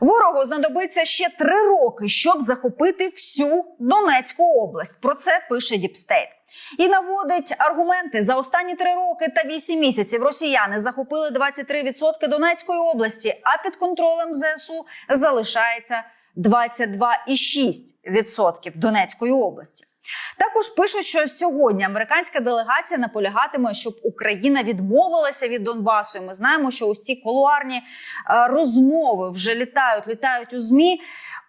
Ворогу знадобиться ще три роки, щоб захопити всю Донецьку область. Про це пише Діпстейт. І наводить аргументи за останні три роки та вісім місяців. Росіяни захопили 23% Донецької області, а під контролем ЗСУ залишається 22,6% Донецької області. Також пишуть, що сьогодні американська делегація наполягатиме, щоб Україна відмовилася від Донбасу. І ми знаємо, що ось ці колуарні е, розмови вже літають, літають у змі.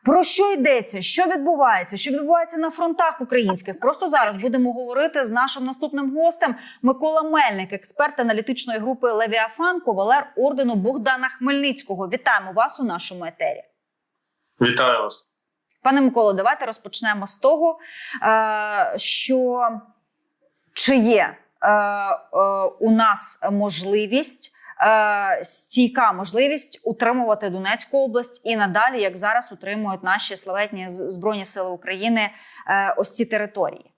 Про що йдеться? Що відбувається? Що відбувається на фронтах українських? Просто зараз будемо говорити з нашим наступним гостем Микола Мельник, експерт аналітичної групи Левіафан, кавалер ордену Богдана Хмельницького. Вітаємо вас у нашому етері. Вітаю вас. Пане Миколо, давайте розпочнемо з того, е, що чи є е, е, у нас можливість, стійка можливість утримувати Донецьку область і надалі, як зараз утримують наші славетні збройні сили України ось ці території.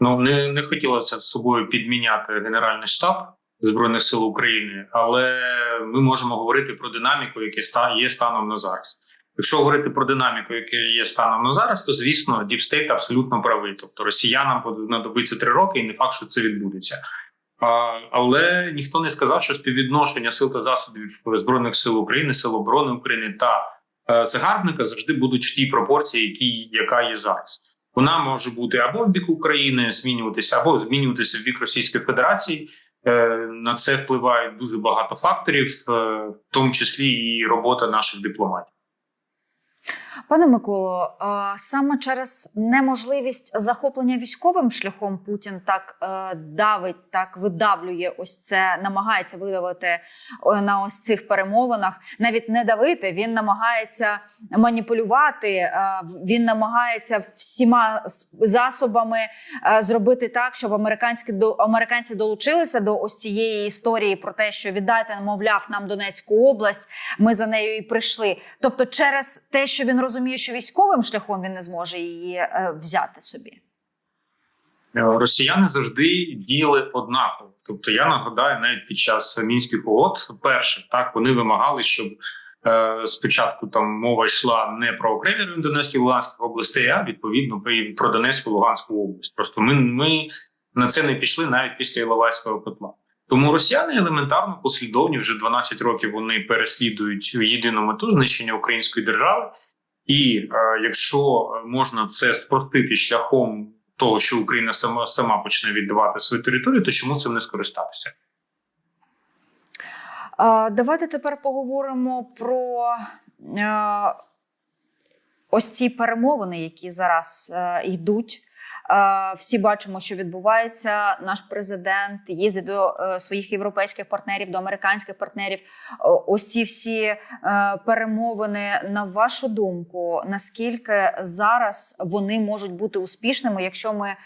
Ну не, не хотілося з собою підміняти Генеральний штаб Збройних сил України, але ми можемо говорити про динаміку, яка є станом на зараз. Якщо говорити про динаміку, яка є станом на зараз, то звісно, Діпстейт абсолютно правий. Тобто росіянам знадобиться три роки, і не факт, що це відбудеться. Але ніхто не сказав, що співвідношення сил та засобів збройних сил України, сил оборони України та е, загарбника завжди будуть в тій пропорції, які, яка є зараз. Вона може бути або в бік України змінюватися, або змінюватися в бік Російської Федерації. Е, На це впливають дуже багато факторів, е, в тому числі і робота наших дипломатів. Пане Миколо, саме через неможливість захоплення військовим шляхом Путін так е, давить, так видавлює ось це, намагається видавити е, на ось цих перемовинах. Навіть не давити, він намагається маніпулювати, е, він намагається всіма засобами зробити так, щоб американські до американці долучилися до ось цієї історії про те, що віддайте, мовляв, нам Донецьку область. Ми за нею і прийшли. Тобто, через те, що він розуміє, що військовим шляхом він не зможе її е, взяти собі. Е, Росіяни завжди діяли однаково. Тобто, я нагадаю, навіть під час мінських угод, перше, так вони вимагали, щоб е, спочатку там мова йшла не про окремі райони Донецької Луганської областей, а відповідно про Донецьку Луганську область. Просто ми, ми на це не пішли навіть після Іловайського котла. Тому росіяни елементарно послідовні вже 12 років вони переслідують єдину мету знищення української держави. І е, якщо можна це спростити шляхом того, що Україна сама сама почне віддавати свою територію, то чому цим не скористатися? Давайте тепер поговоримо про е, ось ці перемовини, які зараз е, йдуть. Е, Всі бачимо, що відбувається. Наш президент їздить до е, своїх європейських партнерів, до американських партнерів. Ось ці всі е, перемовини. На вашу думку, наскільки зараз вони можуть бути успішними, якщо ми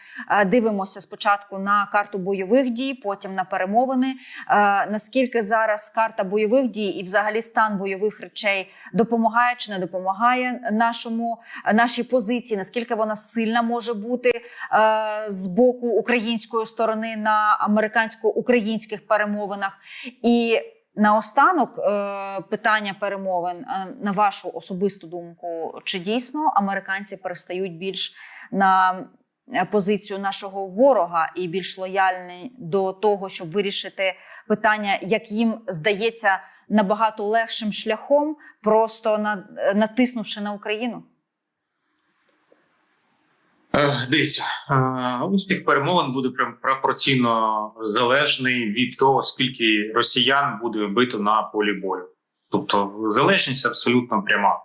дивимося спочатку на карту бойових дій, потім на перемовини. Наскільки зараз карта бойових дій і взагалі стан бойових речей допомагає чи не допомагає нашому нашій позиції? Наскільки вона сильна може бути з боку української сторони на американсько-українських перемовинах? І наостанок е, питання перемовин е, на вашу особисту думку, чи дійсно американці перестають більш на е, позицію нашого ворога і більш лояльні до того, щоб вирішити питання, як їм здається, набагато легшим шляхом, просто на, натиснувши на Україну? Е, Дивіться, е, успіх перемовин буде пропорційно залежний від того, скільки росіян буде вбито на полі бою. Тобто залежність абсолютно пряма.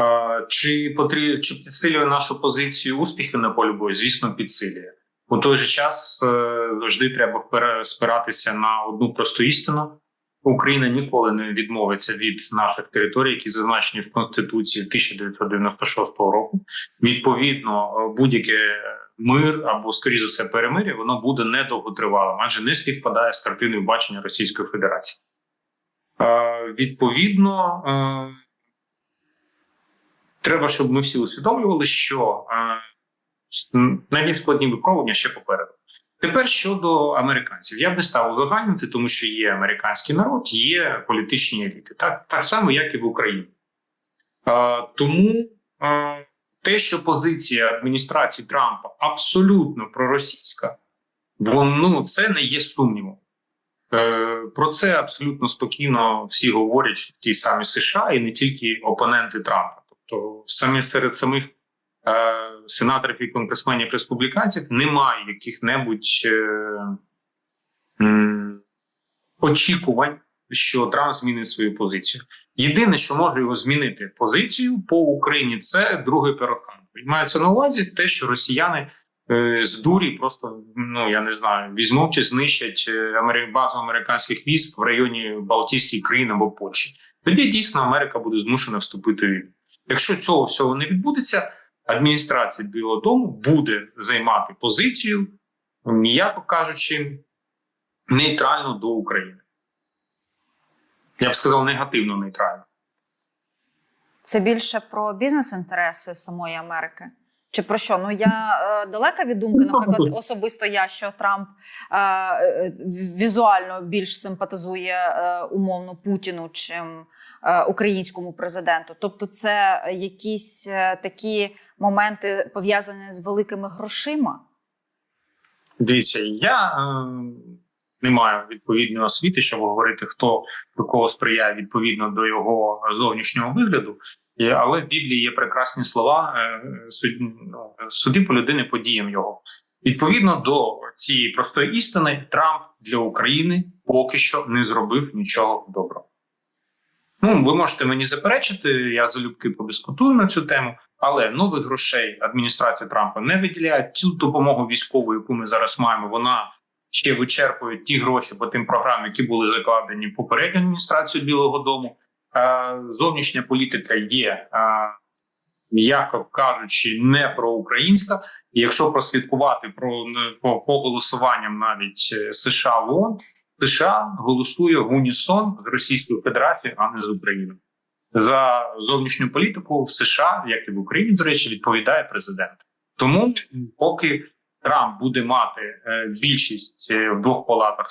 Е, Чи потрібно чи підсилює нашу позицію успіхи на полі бою? Звісно, підсилює. У той же час завжди треба спиратися на одну просту істину. Україна ніколи не відмовиться від наших територій, які зазначені в Конституції 1996 року. Відповідно, будь-яке мир або, скоріше за все, перемир'я, воно буде недовготривалим, адже не співпадає з картиною бачення Російської Федерації. Е, Відповідно, е, треба, щоб ми всі усвідомлювали, що е, найбільш складні випробування ще попереду. Тепер щодо американців, я б не став узагальнити, тому що є американський народ, є політичні еліти, так, так само, як і в Україні. А, тому а, те, що позиція адміністрації Трампа абсолютно проросійська, бо ну, це не є сумнівом. Е, Про це абсолютно спокійно всі говорять в тій самій США і не тільки опоненти Трампа. Тобто, самі серед самих е, сенаторів і конгресменів республіканців немає яких-небудь е, очікувань, що Трамп змінить свою позицію. Єдине, що може його змінити позицію по Україні, це другий перехід. Мається на увазі те, що росіяни е, з дурі просто ну я не знаю, візьмуть чи знищать е, базу американських військ в районі Балтійських країн або Польщі. Тоді дійсно Америка буде змушена вступити в війну. Якщо цього всього не відбудеться, адміністрація Білого Дому буде займати позицію, м'яко кажучи, нейтрально до України. Я б сказав, негативно нейтрально. Це більше про бізнес-інтереси самої Америки. Чи про що? Ну я е, далека від думки, Ну, наприклад, особисто я, що Трамп е, е, візуально більш симпатизує е, умовно Путіну, чим е, українському президенту. Тобто, це якісь е, такі моменти пов'язані з великими грошима. Дивіться, я е, не маю відповідної освіти, щоб говорити, хто до кого сприяє відповідно до його зовнішнього вигляду. Але в Біблії є прекрасні слова е, ну, суди по людини по діям його. Відповідно до цієї простої істини, Трамп для України поки що не зробив нічого доброго. Ну, ви можете мені заперечити, я залюбки подискутую на цю тему, але нових грошей адміністрація Трампа не виділяє цю допомогу військову, яку ми зараз маємо. Вона ще вичерпує ті гроші по тим програмам, які були закладені попередньою адміністрацією Білого Дому. Е, Зовнішня політика є, е, м'яко кажучи, не проукраїнська. І якщо прослідкувати про по, по голосуванням навіть е, США в ООН, США голосує в унісон з Російською Федерацією, а не з Україною. За зовнішню політику в США, як і в Україні, до речі, відповідає президент. Тому поки Трамп буде мати більшість в двох палатах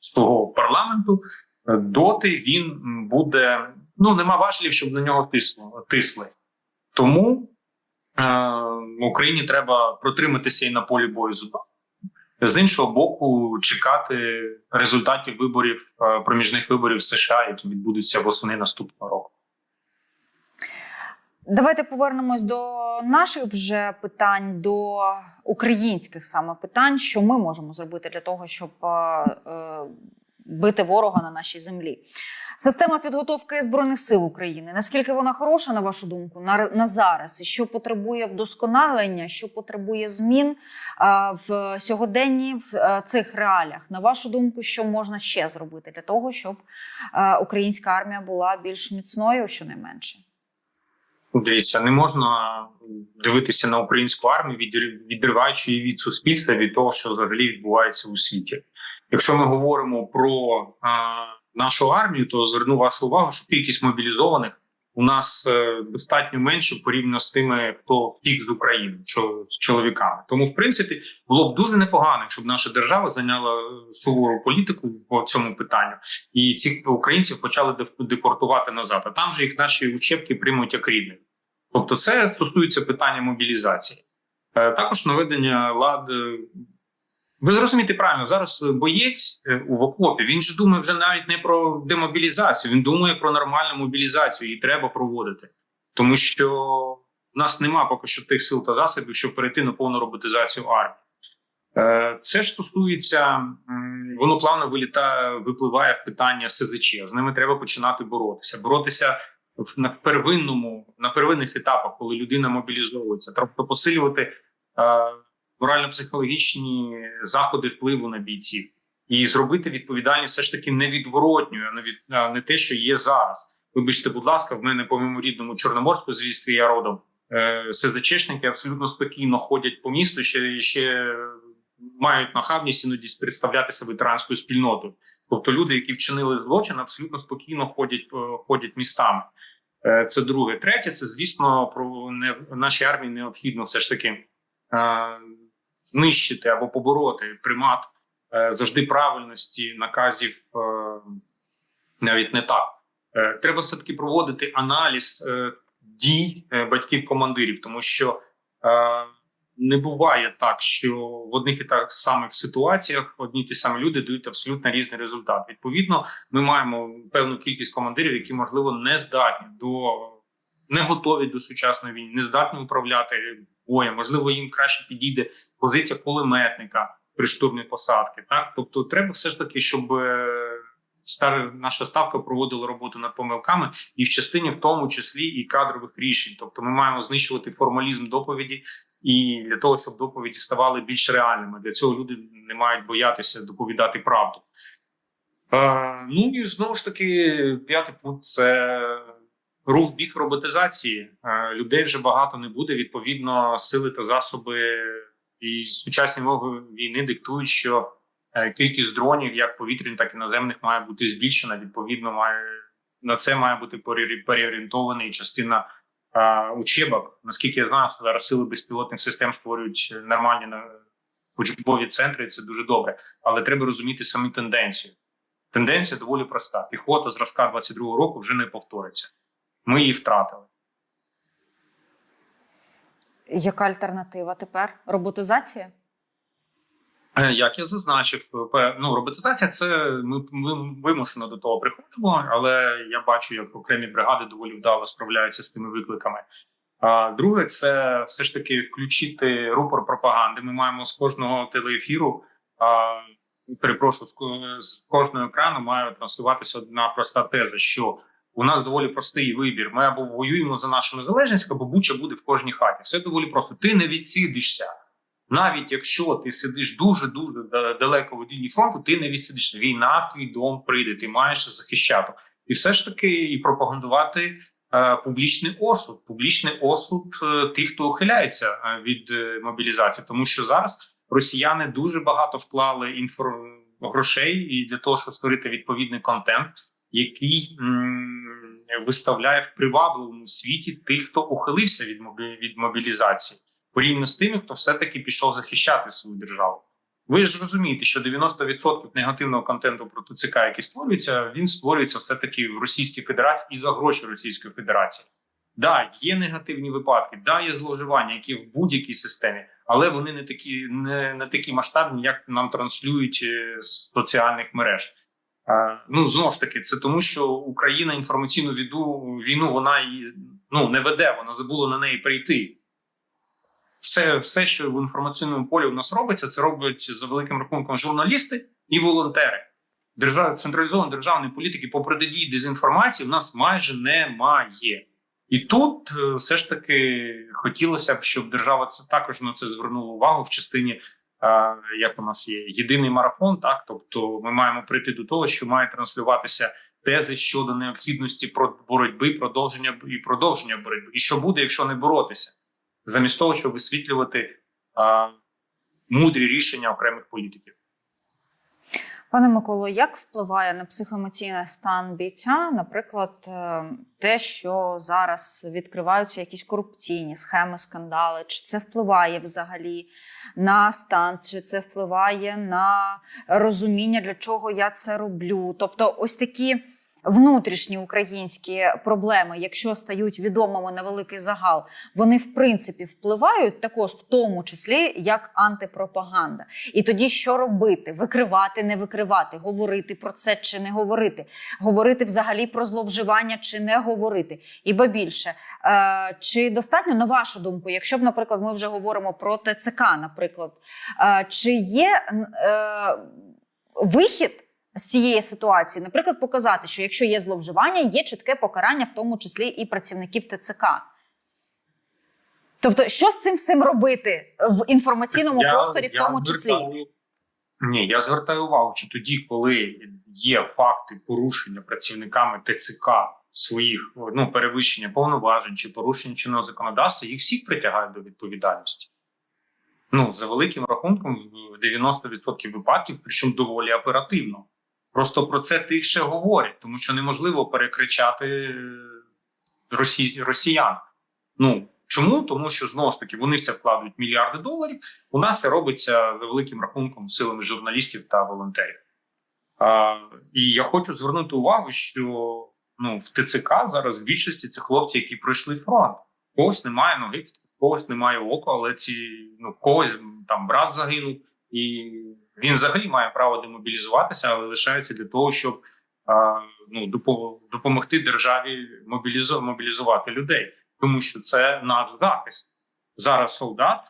свого парламенту, доти він буде ну нема важелів, щоб на нього тисло, тисли. Тому е, Україні треба протриматися і на полі бою зуба. З іншого боку, чекати результатів виборів е, проміжних виборів США, які відбудуться восени наступного року. Давайте повернемось до наших вже питань, до українських саме питань, що ми можемо зробити для того, щоб е, е, бити ворога на нашій землі. Система підготовки збройних сил України. Наскільки вона хороша, на вашу думку, на, на зараз, і що потребує вдосконалення, що потребує змін е, в сьогоденні в е, цих реаліях? На вашу думку, що можна ще зробити для того, щоб е, українська армія була більш міцною, щонайменше? Дивіться, не можна дивитися на українську армію, відриваючи її від суспільства від того, що взагалі відбувається у світі. Якщо ми говоримо про а, нашу армію, то зверну вашу увагу, що кількість мобілізованих у нас е, достатньо менше порівняно з тими, хто втік з України, що з чоловіками. Тому, в принципі, було б дуже непогано, щоб наша держава зайняла сувору політику по цьому питанню, і цих українців почали депортувати назад. А там же їх наші учебки приймуть як рідних. Тобто, це стосується питання мобілізації. Е, Також наведення лад. Е, Ви зрозумієте правильно, зараз боєць е, у окопі він ж думає вже навіть не про демобілізацію, він думає про нормальну мобілізацію, її треба проводити, тому що в нас нема поки що тих сил та засобів, щоб перейти на повну роботизацію армії. Е, Це ж стосується, воно плавно вилітає, випливає в питання СЗЧ. З ними треба починати боротися. Боротися на первинному, на первинних етапах, коли людина мобілізовується, тобто посилювати е, морально-психологічні заходи впливу на бійців і зробити відповідальність все ж таки невідворотньою, а не від а не те, що є зараз. Вибачте, будь ласка, в мене по моєму рідному Чорноморську, звідки я родом, е, СЗЧшники абсолютно спокійно ходять по місту, ще ще мають нахабність іноді представлятися ветеранською спільнотою. Тобто люди, які вчинили злочин, абсолютно спокійно ходять, ходять містами. Е, Це друге. Третє, це звісно, про не нашій армії необхідно все ж таки е, знищити або побороти примат е, завжди правильності наказів е, навіть не так. Е, Треба все таки проводити аналіз дій батьків-командирів, тому що не буває так, що в одних і так самих ситуаціях одні ті самі люди дають абсолютно різний результат. Відповідно, ми маємо певну кількість командирів, які можливо не здатні до не готові до сучасної війни, не здатні управляти боєм. Можливо, їм краще підійде позиція кулеметника при штурмі посадки. Так, тобто, треба все ж таки, щоб е, стара наша ставка проводила роботу над помилками, і в частині, в тому числі, і кадрових рішень. Тобто, ми маємо знищувати формалізм доповіді, і для того, щоб доповіді ставали більш реальними. Для цього люди не мають боятися доповідати правду. Е, ну і знову ж таки, п'ятий пункт це рух в бік роботизації. Е, людей вже багато не буде. Відповідно, сили та засоби і сучасні вимоги війни диктують, що е, кількість дронів, як повітряних, так і наземних, має бути збільшена. Відповідно, має на це має бути пере- переорієнтована і частина е, учебок. Наскільки я знаю, зараз сили безпілотних систем створюють нормальні учбові центри. і Це дуже добре, але треба розуміти саму тенденцію. Тенденція доволі проста. Піхота зразка 22-го року вже не повториться. Ми її втратили. Яка альтернатива тепер? Роботизація? Е, Як я зазначив, ну роботизація це ми, ми вимушено до того приходимо, але я бачу, як окремі бригади доволі вдало справляються з тими викликами. А друге, це все ж таки включити рупор пропаганди. Ми маємо з кожного телеефіру. А, перепрошую, з ко- з кожного екрану має транслюватися одна проста теза, що у нас доволі простий вибір. Ми або воюємо за нашу незалежність, або буча буде в кожній хаті. Все доволі просто. Ти не відсидишся. Навіть якщо ти сидиш дуже дуже далеко від лінії фронту, ти не відсидишся. Війна в твій дом прийде, ти маєш захищати. І все ж таки і пропагандувати е, публічний осуд, публічний осуд е, тих, хто ухиляється е, від е, мобілізації, тому що зараз росіяни дуже багато вклали інфор... грошей і для того, щоб створити відповідний контент, який м, виставляє в привабливому світі тих, хто ухилився від від мобілізації порівняно з тими, хто все-таки пішов захищати свою державу. Ви ж розумієте, що 90% негативного контенту про ТЦК, який створюється, він створюється все-таки в Російській Федерації і за гроші Російської Федерації. Да, є негативні випадки, да, є зловживання, які в будь-якій системі, але вони не такі, не, не такі масштабні, як нам транслюють е, з соціальних мереж. Ну знову ж таки, це тому, що Україна інформаційну віду, війну вона і ну не веде, вона забула на неї прийти все, все, що в інформаційному полі у нас робиться, це роблять за великим рахунком журналісти і волонтери. Держав, централізованої державної політики по протидії дезінформації в нас майже немає. І тут е, все ж таки хотілося б, щоб держава це також на це звернула увагу в частині, як у нас є єдиний марафон. Так, тобто, ми маємо прийти до того, що має транслюватися тези щодо необхідності про боротьби, продовження і продовження боротьби. І що буде, якщо не боротися? замість того, щоб висвітлювати а, мудрі рішення окремих політиків. Пане Миколо, як впливає на психоемоційний стан бійця, наприклад, е, те, що зараз відкриваються якісь корупційні схеми, скандали, чи це впливає взагалі на стан, чи це впливає на розуміння, для чого я це роблю? Тобто, ось такі. Внутрішні українські проблеми, якщо стають відомими на великий загал, вони в принципі впливають також, в тому числі як антипропаганда. І тоді що робити? Викривати, не викривати, говорити про це чи не говорити, говорити взагалі про зловживання чи не говорити. І ба більше, е, чи достатньо на вашу думку, якщо б, наприклад, ми вже говоримо про ТЦК, наприклад, е, чи є е, вихід? З цієї ситуації, наприклад, показати, що якщо є зловживання, є чітке покарання, в тому числі і працівників ТЦК. Тобто, що з цим всім робити в інформаційному Я- просторі, в я тому числі? Ні, я звертаю увагу, що тоді, коли є факти порушення працівниками ТЦК своїх ну перевищення повноважень чи порушення чинного законодавства, їх всіх притягають до відповідальності. Ну за великим рахунком, в 90% випадків, причому доволі оперативно. Просто про це тихше говорять, тому що неможливо перекричати е, росі... росіян. Ну Чому? Тому що знову ж таки вони в це вкладають мільярди доларів. У нас це робиться великим рахунком силами журналістів та волонтерів. А, і я хочу звернути увагу, що ну, в ТЦК зараз в більшості це хлопці, які пройшли фронт. Когось немає ноги, когось немає ока, але ці ну в когось там брат загинув, і він взагалі має право демобілізуватися, але лишається для того, щоб ну, допомогти державі мобілізувати людей, тому що це наш захист. Зараз солдат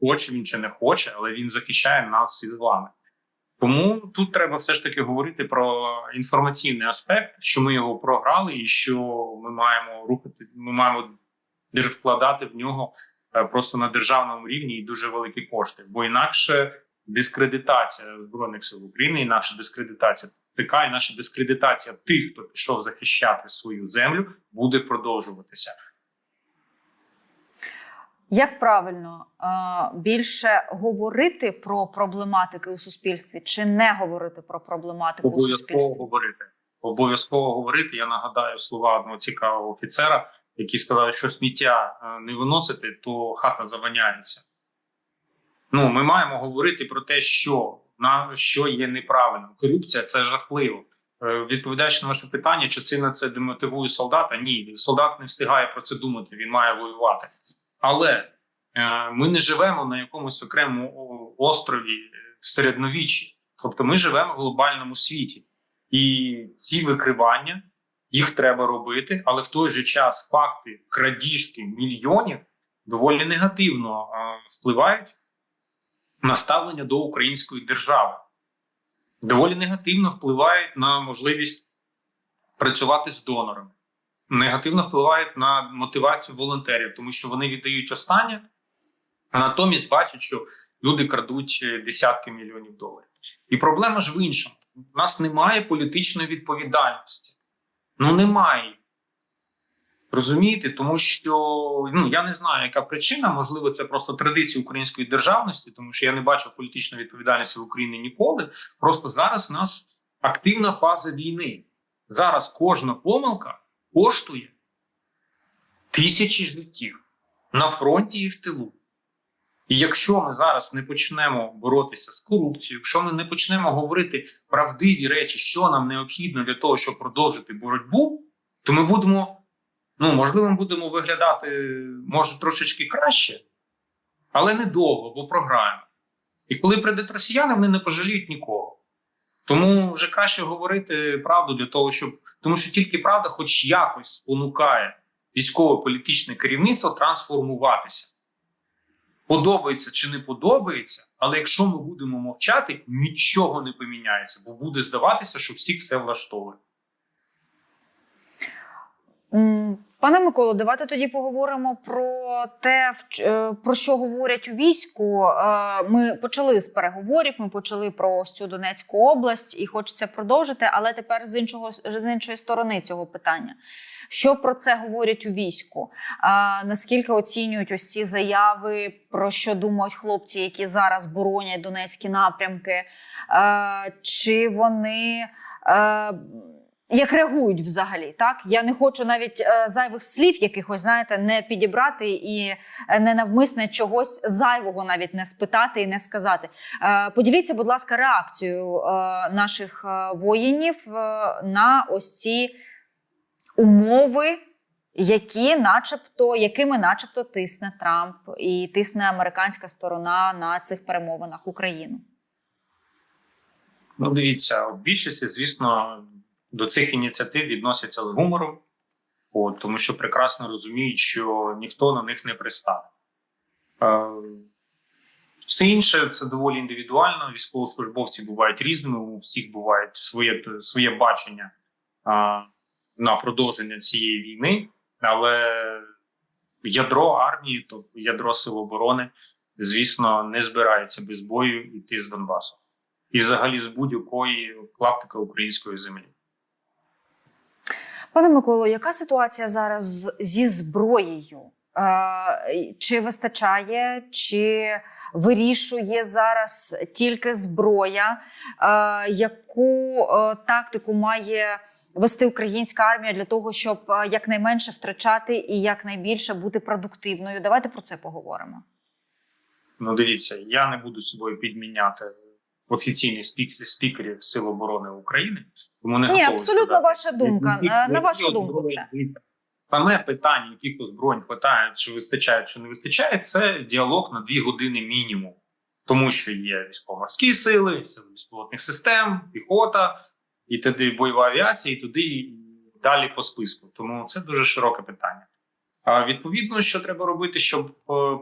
хоче він чи не хоче, але він захищає нас із вами. Тому тут треба все ж таки говорити про інформаційний аспект, що ми його програли, і що ми маємо рухати, ми маємо вкладати в нього е, просто на державному рівні і дуже великі кошти. Бо інакше дискредитація збройних сил України, інакше дискредитація ЦК, інакше дискредитація тих, хто пішов захищати свою землю, буде продовжуватися. Як правильно е, більше говорити про проблематики у суспільстві, чи не говорити про проблематику у Обов'язково суспільстві? говорити. Обов'язково говорити. Я нагадаю слова одного цікавого офіцера, який сказав, що сміття е, не виносити, то хата заваняється. Ну, ми маємо говорити про те, що на що є неправильно. Корупція це жахливо. Е, Відповідаючи на ваше питання, чи сильно це демотивує солдата? Ні, солдат не встигає про це думати, він має воювати. Але е, ми не живемо на якомусь окремому острові в середньовіччі. Тобто ми живемо в глобальному світі. І ці викривання їх треба робити, але в той же час факти крадіжки мільйонів доволі негативно е, впливають на ставлення до української держави, доволі негативно впливають на можливість працювати з донорами, негативно впливають на мотивацію волонтерів, тому що вони віддають останнє, а натомість бачать, що люди крадуть е, десятки мільйонів доларів. І проблема ж в іншому: у нас немає політичної відповідальності. Ну немає. Розумієте, тому що ну я не знаю, яка причина. Можливо, це просто традиція української державності, тому що я не бачу політичної відповідальності в Україні ніколи. Просто зараз у нас активна фаза війни. Зараз кожна помилка коштує тисячі життів на фронті і в тилу. І якщо ми зараз не почнемо боротися з корупцією, якщо ми не почнемо говорити правдиві речі, що нам необхідно для того, щоб продовжити боротьбу, то ми будемо, ну можливо, ми будемо виглядати може трошечки краще, але недовго, бо програємо. І коли прийдуть росіяни, вони не пожаліють нікого. Тому вже краще говорити правду для того, щоб тому що тільки правда, хоч якось спонукає військово-політичне керівництво трансформуватися. Подобається чи не подобається, але якщо ми будемо мовчати, нічого не поміняється, бо буде здаватися, що всіх все влаштовує. Пане Миколо, давайте тоді поговоримо про те, е, про що говорять у війську. Е, Ми почали з переговорів, ми почали про ось цю Донецьку область, і хочеться продовжити. Але тепер з іншого з іншої сторони цього питання. Що про це говорять у війську? А, наскільки оцінюють ось ці заяви, про що думають хлопці, які зараз боронять Донецькі напрямки? Чи вони. Як реагують взагалі, так я не хочу навіть е, зайвих слів, якихось знаєте, не підібрати і е, ненавмисне чогось зайвого навіть не спитати і не сказати. Е, поділіться, будь ласка, реакцією е, наших е, воїнів е, на ось ці умови, які, начебто, якими, начебто, тисне Трамп і тисне американська сторона на цих перемовинах Україну. Ну, дивіться, в більшості, звісно, до цих ініціатив відносяться з гумором, от, тому що прекрасно розуміють, що ніхто на них не пристане. Е, все інше це доволі індивідуально. Військовослужбовці бувають різними, у всіх буває своє, своє бачення а, на продовження цієї війни, але ядро армії, тобто ядро сил оборони, звісно, не збирається без бою йти з Донбасу. І взагалі з будь-якої клаптика української землі. Пане Миколо, яка ситуація зараз зі зброєю? Е, Чи вистачає, чи вирішує зараз тільки зброя? Е, Яку е, тактику має вести українська армія для того, щоб якнайменше втрачати і якнайбільше бути продуктивною? Давайте про це поговоримо. Ну, дивіться, я не буду собою підміняти офіційних спік... спікерів Сил оборони України. Тому не Ні, абсолютно сказати. ваша думка. Е, На вашу думку, це Саме питання, яких озброєнь хватає, чи вистачає, чи не вистачає, це діалог на дві години мінімум. Тому що є військово-морські сили, безпілотних систем, піхота, і туди бойова авіація, і туди і далі по списку. Тому це дуже широке питання. А відповідно, що треба робити, щоб е,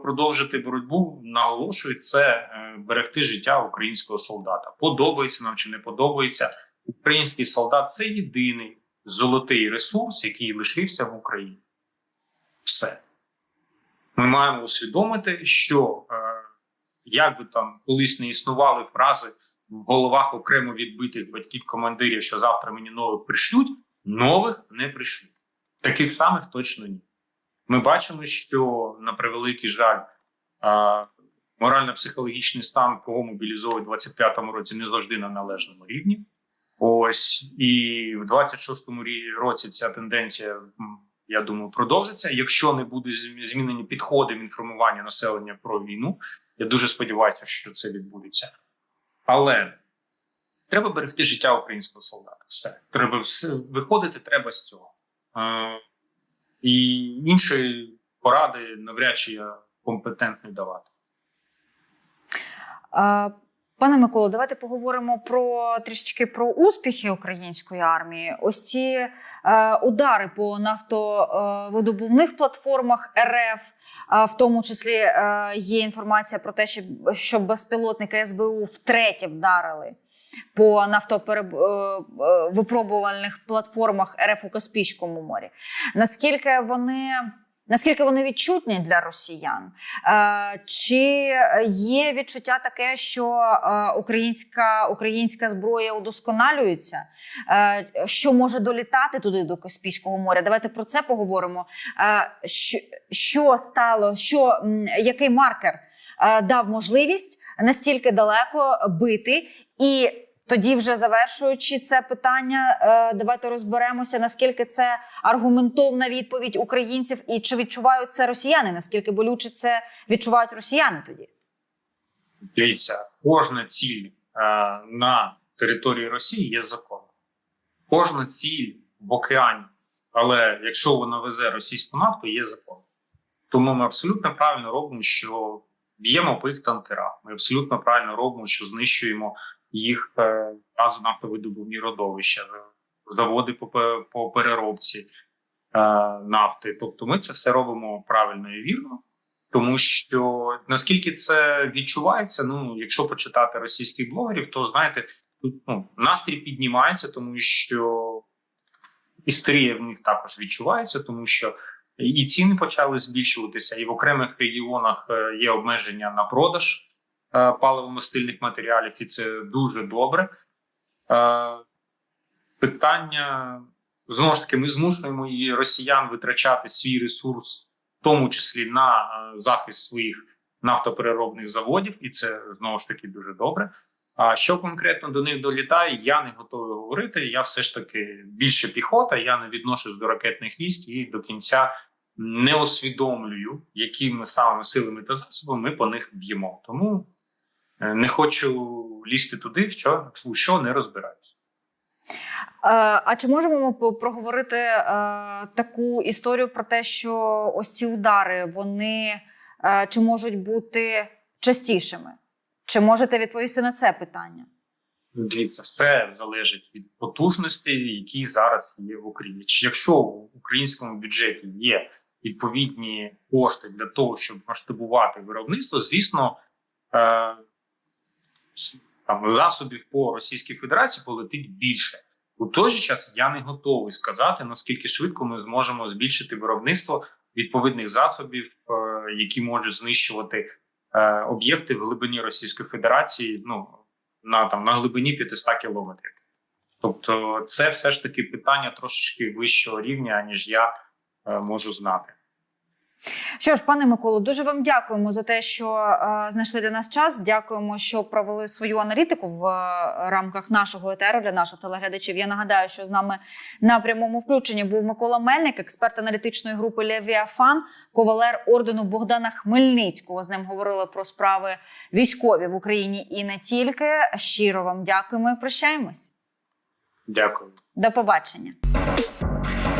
продовжити боротьбу, наголошую, це е, берегти життя українського солдата. Подобається нам чи не подобається. Український солдат це єдиний золотий ресурс, який лишився в Україні. Все. Ми маємо усвідомити, що е, як би там колись не існували фрази в головах окремо відбитих батьків-командирів, що завтра мені нових пришлють, нових не пришлють. Таких самих точно ні. Ми бачимо, що на превеликий жаль, е, морально-психологічний стан, кого мобілізовують у 25-му році, не завжди на належному рівні. Ось і в 26-му році ця тенденція, я думаю, продовжиться. Якщо не будуть змінені підходи в інформуванні населення про війну, я дуже сподіваюся, що це відбудеться. Але треба берегти життя українського солдата. Все треба все виходити. Треба з цього. Е, і іншої поради навряд чи я компетентний давати. Е, Пане Миколо, давайте поговоримо про трішечки про успіхи української армії. Ось ці е, удари по нафтовидобувних платформах РФ, е, в тому числі е, є інформація про те, що, що безпілотники СБУ втретє вдарили по нафтовипробувальних платформах РФ у Каспійському морі. Наскільки вони Наскільки вони відчутні для росіян? Е, Чи є відчуття таке, що е, українська, українська зброя удосконалюється? Е, Що може долітати туди до Каспійського моря? Давайте про це поговоримо. Що, стало, що, який маркер дав можливість настільки далеко бити і тоді, вже завершуючи це питання, е, давайте розберемося, наскільки це аргументовна відповідь українців, і чи відчувають це росіяни? Наскільки болюче це відчувають росіяни тоді? Дивіться, кожна ціль е, на території Росії є законом. Кожна ціль в океані, але якщо вона везе російську нафту, є закон. Тому ми абсолютно правильно робимо, що б'ємо по їх танкерах. Ми абсолютно правильно робимо, що знищуємо їх е, газонафтовидобувні родовища, заводи по, по переробці е, нафти. Тобто, ми це все робимо правильно і вірно. Тому що наскільки це відчувається, ну якщо почитати російських блогерів, то знаєте, тут ну, настрій піднімається, тому що істерія в них також відчувається, тому що і ціни почали збільшуватися, і в окремих регіонах е, є обмеження на продаж е, паливо-мастильних матеріалів, і це дуже добре. Е, Питання знову ж таки, ми змушуємо і росіян витрачати свій ресурс в тому числі на е, захист своїх нафтопереробних заводів, і це знову ж таки дуже добре. А що конкретно до них долітає, я не готовий говорити. Я все ж таки більше піхота. Я не відношусь до ракетних військ і до кінця не усвідомлюю, якими самими силами та засобами ми по них б'ємо. Тому е, не хочу лізти туди, в що, в що не розбираюся. Е, А чи можемо ми проговорити е, таку історію про те, що ось ці удари вони е, чи можуть бути частішими? Чи можете відповісти на це питання? Дивіться, все залежить від потужностей, які зараз є в Україні. Чи Якщо в українському бюджеті є відповідні кошти для того, щоб масштабувати виробництво, звісно, е, там засобів по Російській Федерації полетить більше. У той же час я не готовий сказати наскільки швидко ми зможемо збільшити виробництво відповідних засобів, е, які можуть знищувати е, об'єкти в глибині Російської Федерації. Ну на там на глибині 500 кілометрів. Тобто, це все ж таки питання трошечки вищого рівня, ніж я е, можу знати. Що ж, пане Миколо, дуже вам дякуємо за те, що е, знайшли для нас час. Дякуємо, що провели свою аналітику в е, рамках нашого етеру для наших телеглядачів. Я нагадаю, що з нами на прямому включенні був Микола Мельник, експерт аналітичної групи Левіафан, ковалер ордену Богдана Хмельницького. з ним говорили про справи військові в Україні і не тільки. Щиро вам дякуємо і прощаємось. Дякую. До побачення.